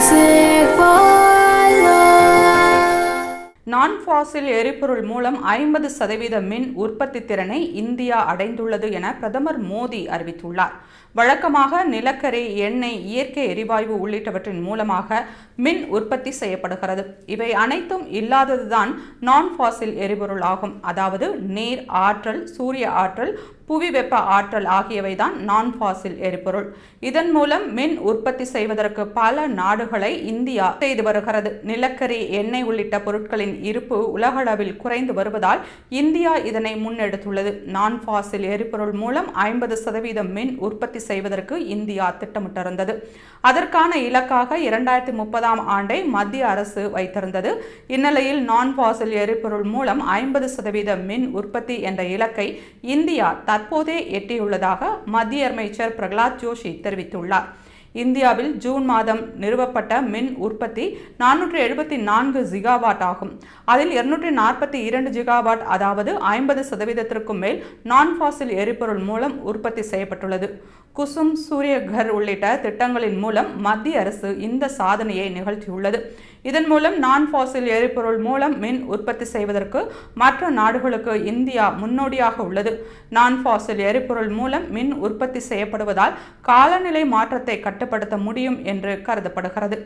dancing. நான் ஃபாசில் எரிபொருள் மூலம் ஐம்பது சதவீத மின் உற்பத்தி திறனை இந்தியா அடைந்துள்ளது என பிரதமர் மோடி அறிவித்துள்ளார். வழக்கமாக நிலக்கரி எண்ணெய் இயற்கை எரிவாயு உள்ளிட்டவற்றின் மூலமாக மின் உற்பத்தி செய்யப்படுகிறது. இவை அனைத்தும் இல்லாததுதான் நான் ஃபாசில் எரிபொருள் ஆகும். அதாவது நீர் ஆற்றல் சூரிய ஆற்றல் புவி வெப்ப ஆற்றல் ஆகியவைதான் நான் ஃபாசில் எரிபொருள். இதன் மூலம் மின் உற்பத்தி செய்வதற்கு பல நாடுகளை இந்தியா செய்து வருகிறது. நிலக்கரி எண்ணெய் உள்ளிட்ட பொருட்களின் இருப்பு உலகளவில் குறைந்து வருவதால் இந்தியா இதனை முன்னெடுத்துள்ளது. நான் ஃபாசில் எரிபொருள் மூலம் ஐம்பது சதவீதம் மின் உற்பத்தி செய்வதற்கு இந்தியா திட்டமிட்டிருந்தது. அதற்கான இலக்காக இரண்டாயிரத்தி முப்பதாம் ஆண்டை மத்திய அரசு வைத்திருந்தது. இந்நிலையில் நான் ஃபாசில் எரிபொருள் மூலம் ஐம்பது சதவீத மின் உற்பத்தி என்ற இலக்கை இந்தியா தற்போதே எட்டியுள்ளதாக மத்திய அமைச்சர் பிரகலாத் ஜோஷி தெரிவித்துள்ளார். இந்தியாவில் ஜூன் மாதம் நிறுவப்பட்ட மின் உற்பத்தி நானூற்றி எழுபத்தி நான்கு ஜிகாவாட் ஆகும். அதில் இருநூற்றி நாற்பத்தி இரண்டு ஜிகாவாட் அதாவது ஐம்பது சதவீதத்திற்கும் மேல் நான் ஃபாசில் எரிபொருள் மூலம் உற்பத்தி செய்யப்பட்டுள்ளது. குசும் சூரியகர் உள்ளிட்ட திட்டங்களின் மூலம் மத்திய அரசு இந்த சாதனையை நிகழ்த்தியுள்ளது. இதன் மூலம் நான் ஃபாசில் எரிபொருள் மூலம் மின் உற்பத்தி செய்வதற்கு மற்ற நாடுகளுக்கு இந்தியா முன்னோடியாக உள்ளது. நான் ஃபாசில் எரிபொருள் மூலம் மின் உற்பத்தி செய்யப்படுவதால் காலநிலை மாற்றத்தை கட்டுப்படுத்த முடியும் என்று கருதப்படுகிறது.